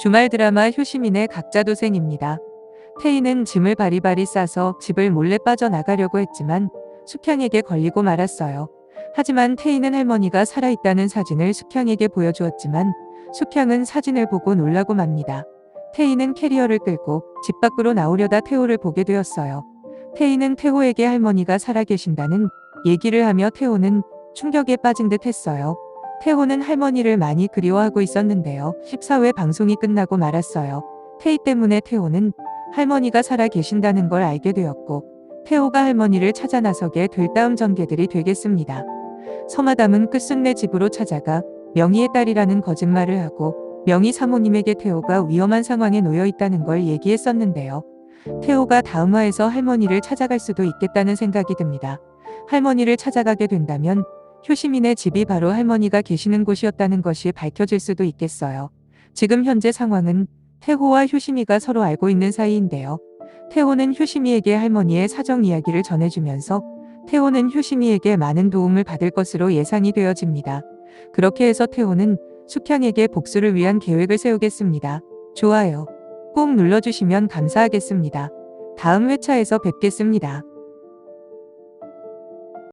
주말 드라마 효시민의 각자 도생입니다. 태희는 짐을 바리바리 싸서 집을 몰래 빠져나가려고 했지만 숙향에게 걸리고 말았어요. 하지만 태희는 할머니가 살아있다는 사진을 숙향에게 보여주었지만 숙향은 사진을 보고 놀라고 맙니다. 태희는 캐리어를 끌고 집 밖으로 나오려다 태호를 보게 되었어요. 태희는 태호에게 할머니가 살아계신다는 얘기를 하며 태호는 충격에 빠진 듯 했어요. 태호는 할머니를 많이 그리워하고 있었는데요. 14회 방송이 끝나고 말았어요. 태희 때문에 태호는 할머니가 살아 계신다는 걸 알게 되었고 태호가 할머니를 찾아 나서게 될 다음 전개들이 되겠습니다. 서마담은 끝순내 집으로 찾아가 명희의 딸이라는 거짓말을 하고 명희 사모님에게 태호가 위험한 상황에 놓여 있다는 걸 얘기했었는데요. 태호가 다음화에서 할머니를 찾아갈 수도 있겠다는 생각이 듭니다. 할머니를 찾아가게 된다면 효시민의 집이 바로 할머니가 계시는 곳이었다는 것이 밝혀질 수도 있겠어요. 지금 현재 상황은 태호와 효시미가 서로 알고 있는 사이인데요. 태호는 효시미에게 할머니의 사정 이야기를 전해주면서 태호는 효시미에게 많은 도움을 받을 것으로 예상이 되어집니다. 그렇게 해서 태호는 숙향에게 복수를 위한 계획을 세우겠습니다. 좋아요. 꼭 눌러주시면 감사하겠습니다. 다음 회차에서 뵙겠습니다.